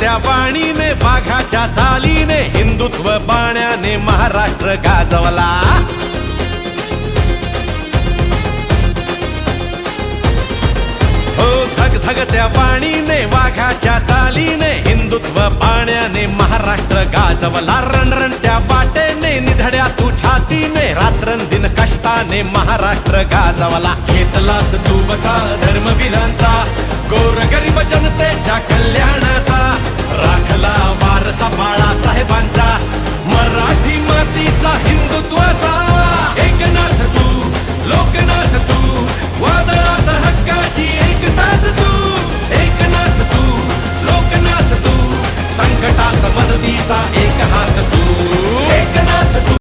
त्या वाणीने वाघाच्या चालीने हिंदुत्व बाण्याने महाराष्ट्र गाजवला. हो थग थग त्या वाणीने वाघाच्या चालीने हिंदुत्व बाण्याने महाराष्ट्र गाजवला. रणरण त्या वाटेने निधड्या तू छातीने रात्रंदिन कष्टाने महाराष्ट्र गाजवला. घेतलास तू बसा धर्मवीरांचा